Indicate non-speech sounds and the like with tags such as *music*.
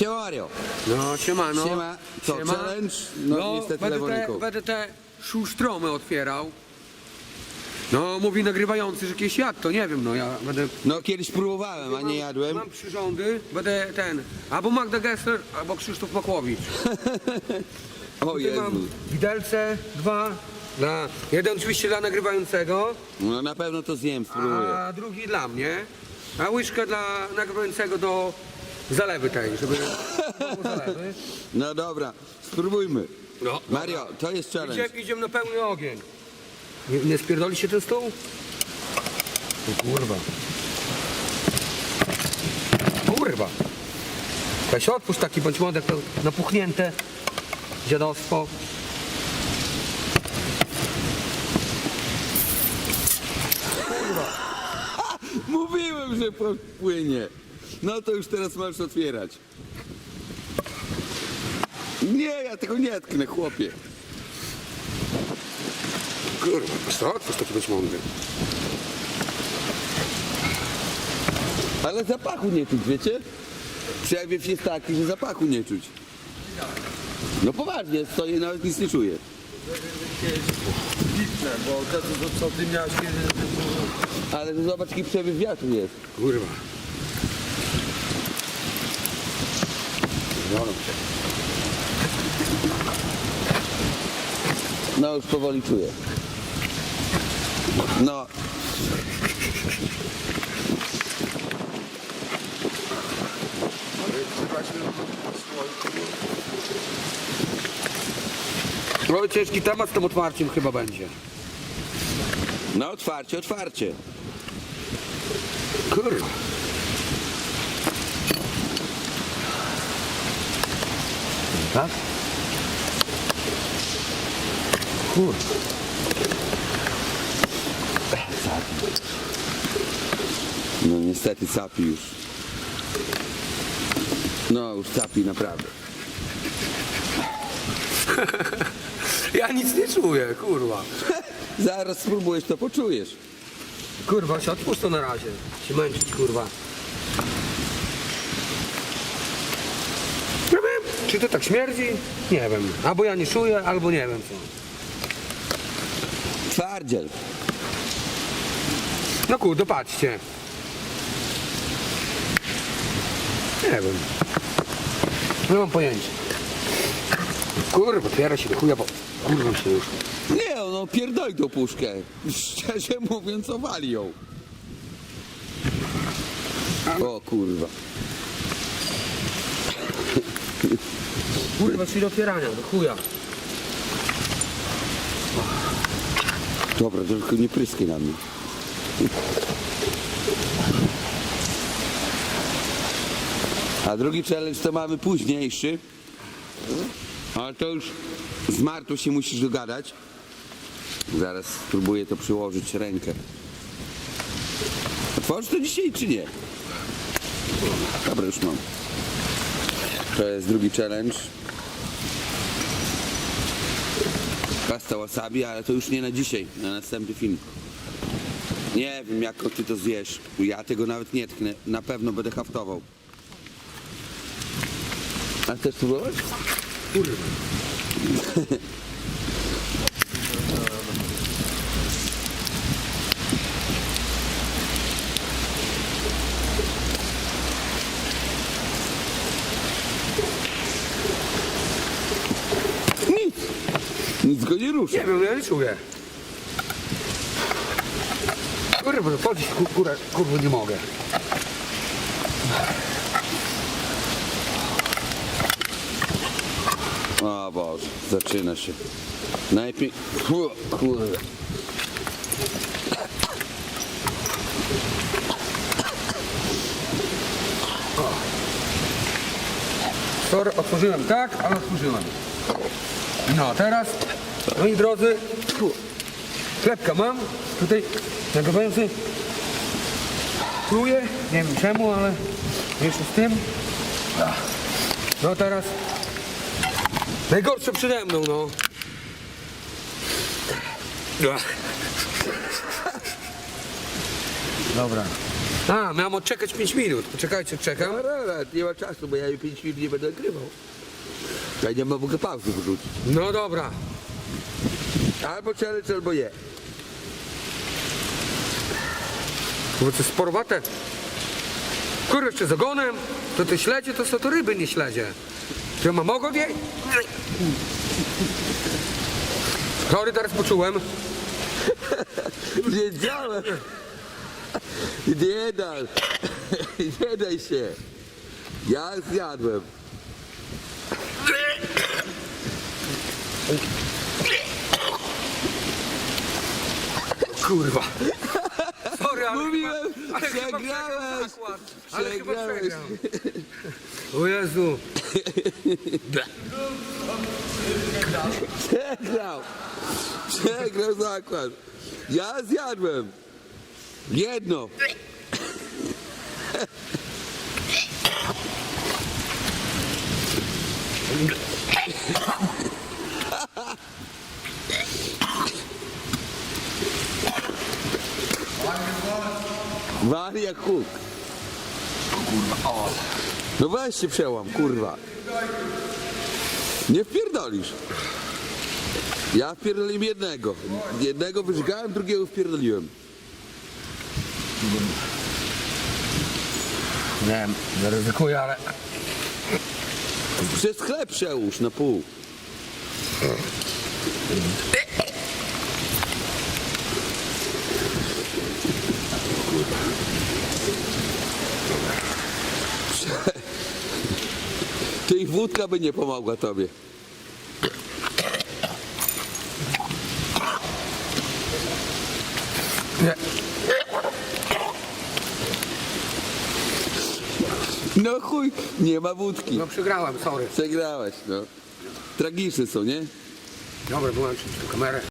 Siema Mario. No, siemano. Siema. Co, challenge? No, niestety będę te, ręką. będę te szustromy otwierał. No, mówi nagrywający, że kiedyś jadł, to nie wiem, no ja będę... No kiedyś próbowałem, a nie jadłem. Mam przyrządy, będę ten, albo Magda Gessler, albo Krzysztof Makłowicz. *laughs* O Tutaj Jezu. mam widelce, dwa, dla, jeden oczywiście dla nagrywającego, No na pewno to zjem, spróbuję. a drugi dla mnie, a łyżkę dla nagrywającego do zalewy tej, żeby było zalewy. No dobra, spróbujmy. No, Mario, to jest challenge. Idziemy, idziemy na pełny ogień. Nie, nie spierdoli się ten stół? O kurwa. Kurwa. Weź odpuść taki bądź młodek, to napuchnięte dziadostwo. *laughs* Mówiłem, że płynie. No to już teraz możesz otwierać. Nie, ja tego nie tknę, chłopie. Kurwa, co? Otwórz taki bądź mądry. Ale zapachu nie czuć, wiecie? Przejawiew jest taki, że zapachu nie czuć. No poważnie, stoję i nawet nic nie czuję. bo to, co, co ty miałeś kiedy... Ale to zobacz, jaki przewiew wiatru jest. Kurwa. No już powoli czuję. No, No ciężki temat z tym otwarciem chyba będzie. no otwarcie, otwarcie. Kurwa. Tak? Kurwa. No niestety capi już. No już capi naprawdę. *laughs* Ja nic nie czuję, kurwa. *laughs* Zaraz spróbujesz, to poczujesz. Kurwa, się odpuść to na razie. Się męczyć, kurwa. Nie wiem, czy to tak śmierdzi? Nie wiem. Albo ja nie czuję, albo nie wiem co. Twardziel. No kurde, patrzcie. Nie wiem. Nie mam pojęcia. Kurwa, otwiera się do chuja, bo kurwa się już. Nie, no pierdol tą puszkę. Szczerze mówiąc, owali ją. O kurwa. Kurwa, czyli do otwierania, do chuja. Dobra, tylko nie pryskaj na mnie. A drugi challenge to mamy późniejszy. Ale to już z Martą się musisz dogadać. Zaraz spróbuję to przyłożyć rękę. Otworzysz to dzisiaj czy nie? Dobra, już mam. To jest drugi challenge. Pasta wasabi, ale to już nie na dzisiaj, na następny film. Nie wiem jak ty to zjesz. Ja tego nawet nie tknę. Na pewno będę haftował. A chcesz spróbować? Nic. *laughs* Nic go nie ruszy. Nie wiem, ja nie czuję. Kurwa, chodzić kurwa, kurwa nie mogę. O Boże, zaczyna się. Najpierw... Fu, Kurde. Sorry, otworzyłem tak, ale otworzyłem. No, teraz, moi drodzy, tu, chlebka mam, tutaj nagrywający czuję, nie wiem czemu, ale jeszcze z tym. No teraz, najgorsze przede mną, no. Dobra. A, miałem odczekać 5 minut. Poczekajcie, czekam. No, no, no, nie ma czasu, bo ja już 5 minut nie będę nagrywał. Ja nie mogę pauzy wrzucić. No dobra. Albo challenge, albo to jest sporowate. Kurde, jeszcze z ogonem. To te śledzie to są to ryby, nie śledzie. Ja mam ogon jej? Sorry, teraz poczułem. Wiedziałem. Nie daj. Nie daj się. Ja zjadłem. Kurwa. Sorry, ale Mówiłem, chyba, ale chyba przegrałeś. przegrałem zakład. Ale chyba Przegrałeś. przegram. O Jezu. Przegrał. Przegrał zakład. Ja zjadłem. Jedno. Wali jak huk. No weź się przełam, kurwa. Nie wpierdolisz. Ja wpierdoliłem jednego. Jednego wyżgałem, drugiego wpierdoliłem. Nie wiem, zaryzykuję, ale... Przez chleb przełóż na pół. Tej wódka by nie pomogła tobie. Nie. No chuj, nie ma wódki. No przegrałem, sorry. Przegrałeś, no. Tragiczne są, nie? Dobra, wyłączyć tę kamerę.